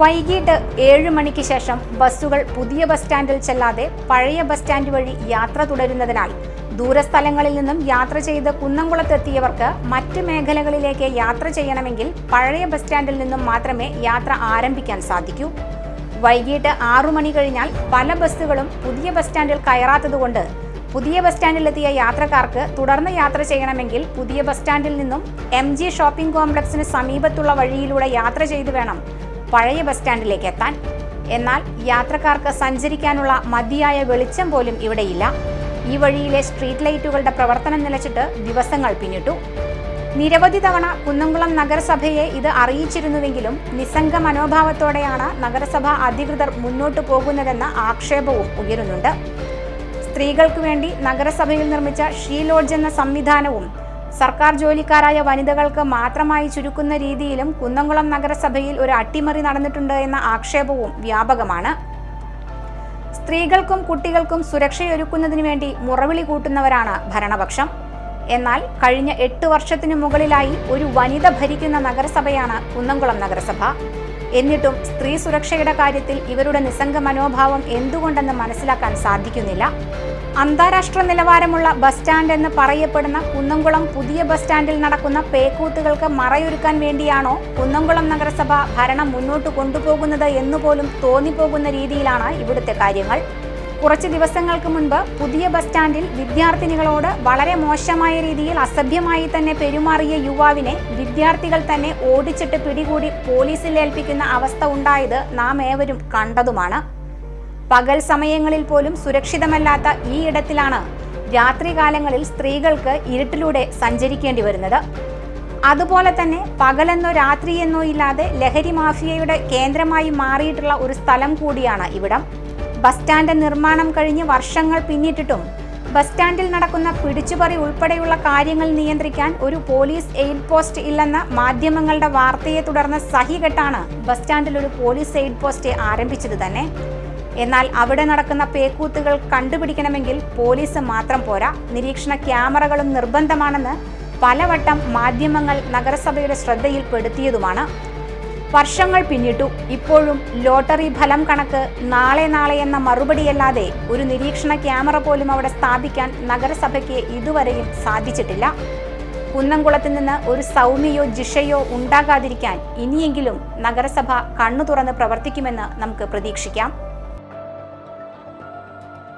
വൈകിട്ട് ഏഴ് മണിക്ക് ശേഷം ബസ്സുകൾ പുതിയ ബസ് സ്റ്റാൻഡിൽ ചെല്ലാതെ പഴയ ബസ് സ്റ്റാൻഡ് വഴി യാത്ര തുടരുന്നതിനാൽ ദൂരസ്ഥലങ്ങളിൽ നിന്നും യാത്ര ചെയ്ത് കുന്നംകുളത്തെത്തിയവർക്ക് മറ്റ് മേഖലകളിലേക്ക് യാത്ര ചെയ്യണമെങ്കിൽ പഴയ ബസ് സ്റ്റാൻഡിൽ നിന്നും മാത്രമേ യാത്ര ആരംഭിക്കാൻ സാധിക്കൂ. വൈകിട്ട് ആറു മണി കഴിഞ്ഞാൽ പല ബസ്സുകളും പുതിയ ബസ് സ്റ്റാൻഡിൽ കയറാത്തതുകൊണ്ട് പുതിയ ബസ് സ്റ്റാൻഡിലെത്തിയ യാത്രക്കാർക്ക് തുടർന്ന് യാത്ര ചെയ്യണമെങ്കിൽ പുതിയ ബസ് സ്റ്റാൻഡിൽ നിന്നും എം ജി ഷോപ്പിംഗ് കോംപ്ലക്സിന് സമീപത്തുള്ള വഴിയിലൂടെ യാത്ര ചെയ്തു വേണം. പഴയ ബസ് സ്റ്റാൻഡിലേക്ക് എത്താൻ. എന്നാൽ യാത്രക്കാർക്ക് സഞ്ചരിക്കാനുള്ള മതിയായ വെളിച്ചം പോലും ഇവിടെയില്ല. ഈ വഴിയിലെ സ്ട്രീറ്റ് ലൈറ്റുകളുടെ പ്രവർത്തനം നിലച്ചിട്ട് ദിവസങ്ങൾ പിന്നിട്ടു. നിരവധി തവണ കുന്നംകുളം നഗരസഭയെ ഇത് അറിയിച്ചിരുന്നുവെങ്കിലും നിസ്സംഗ മനോഭാവത്തോടെയാണ് നഗരസഭ അധികൃതർ മുന്നോട്ടു പോകുന്നതെന്ന ആക്ഷേപവും ഉയരുന്നുണ്ട്. സ്ത്രീകൾക്ക് വേണ്ടി നഗരസഭയിൽ നിർമ്മിച്ച ഷീ ലോഡ്ജ് എന്ന സംവിധാനവും സർക്കാർ ജോലിക്കാരായ വനിതകൾക്ക് മാത്രമായി ചുരുക്കുന്ന രീതിയിലും കുന്നംകുളം നഗരസഭയിൽ ഒരു അട്ടിമറി നടന്നിട്ടുണ്ട് എന്ന ആക്ഷേപവും വ്യാപകമാണ്. സ്ത്രീകൾക്കും കുട്ടികൾക്കും സുരക്ഷയൊരുക്കുന്നതിനു വേണ്ടി മുറവിളി കൂട്ടുന്നവരാണ് ഭരണപക്ഷം. എന്നാൽ കഴിഞ്ഞ എട്ട് വർഷത്തിനു മുകളിലായി ഒരു വനിത ഭരിക്കുന്ന നഗരസഭയാണ് കുന്നംകുളം നഗരസഭ. എന്നിട്ടും സ്ത്രീ സുരക്ഷയുടെ കാര്യത്തിൽ ഇവരുടെ നിസ്സംഗ മനോഭാവം എന്തുകൊണ്ടെന്ന് മനസ്സിലാക്കാൻ സാധിക്കുന്നില്ല. അന്താരാഷ്ട്ര നിലവാരമുള്ള ബസ് സ്റ്റാൻഡ് എന്ന് പറയപ്പെടുന്ന കുന്നംകുളം പുതിയ ബസ് സ്റ്റാൻഡിൽ നടക്കുന്ന പേക്കൂത്തുകൾക്ക് മറയൊരുക്കാൻ വേണ്ടിയാണോ കുന്നംകുളം നഗരസഭ ഭരണം മുന്നോട്ട് കൊണ്ടുപോകുന്നത് എന്നുപോലും തോന്നിപ്പോകുന്ന രീതിയിലാണ് ഇവിടുത്തെ കാര്യങ്ങൾ. കുറച്ച് ദിവസങ്ങൾക്ക് മുൻപ് പുതിയ ബസ് സ്റ്റാൻഡിൽ വിദ്യാർത്ഥിനികളോട് വളരെ മോശമായ രീതിയിൽ അസഭ്യമായി തന്നെ പെരുമാറിയ യുവാവിനെ വിദ്യാർത്ഥികൾ തന്നെ ഓടിച്ചിട്ട് പിടികൂടി പോലീസിൽ ഏൽപ്പിക്കുന്ന അവസ്ഥ ഉണ്ടായത് നാം ഏവരും കണ്ടതുമാണ്. പകൽ സമയങ്ങളിൽ പോലും സുരക്ഷിതമല്ലാത്ത ഈ ഇടത്തിലാണ് രാത്രികാലങ്ങളിൽ സ്ത്രീകൾക്ക് ഇരുട്ടിലൂടെ സഞ്ചരിക്കേണ്ടി വരുന്നത്. അതുപോലെ തന്നെ പകലെന്നോ രാത്രിയെന്നോ ഇല്ലാതെ ലഹരി മാഫിയയുടെ കേന്ദ്രമായി മാറിയിട്ടുള്ള ഒരു സ്ഥലം കൂടിയാണ് ഇവിടം. ബസ് സ്റ്റാൻഡ് നിർമ്മാണം കഴിഞ്ഞ് വർഷങ്ങൾ പിന്നിട്ടിട്ടും ബസ് സ്റ്റാൻഡിൽ നടക്കുന്ന പിടിച്ചുപറി ഉൾപ്പെടെയുള്ള കാര്യങ്ങൾ നിയന്ത്രിക്കാൻ ഒരു പോലീസ് എയ്ഡ് പോസ്റ്റ് ഇല്ലെന്ന മാധ്യമങ്ങളുടെ വാർത്തയെ തുടർന്ന് സഹികെട്ടാണ് ബസ് സ്റ്റാൻഡിൽ ഒരു പോലീസ് എയ്ഡ് പോസ്റ്റ് ആരംഭിച്ചത് തന്നെ. എന്നാൽ അവിടെ നടക്കുന്ന പേക്കൂത്തുകൾ കണ്ടുപിടിക്കണമെങ്കിൽ പോലീസ് മാത്രം പോരാ. നിരീക്ഷണ ക്യാമറകളും നിർബന്ധമാണെന്ന് പലവട്ടം മാധ്യമങ്ങൾ നഗരസഭയുടെ ശ്രദ്ധയിൽപ്പെടുത്തിയതുമാണ്. വർഷങ്ങൾ പിന്നിട്ടു. ഇപ്പോഴും ലോട്ടറി ഫലം കണക്ക് നാളെ നാളെ എന്ന മറുപടിയല്ലാതെ ഒരു നിരീക്ഷണ ക്യാമറ പോലും അവിടെ സ്ഥാപിക്കാൻ നഗരസഭയ്ക്ക് ഇതുവരെയും സാധിച്ചിട്ടില്ല. കുന്നംകുളത്ത് നിന്ന് ഒരു സൗമ്യയോ ജിഷയോ ഉണ്ടാകാതിരിക്കാൻ ഇനിയെങ്കിലും നഗരസഭ കണ്ണു തുറന്ന് പ്രവർത്തിക്കുമെന്ന് നമുക്ക് പ്രതീക്ഷിക്കാം.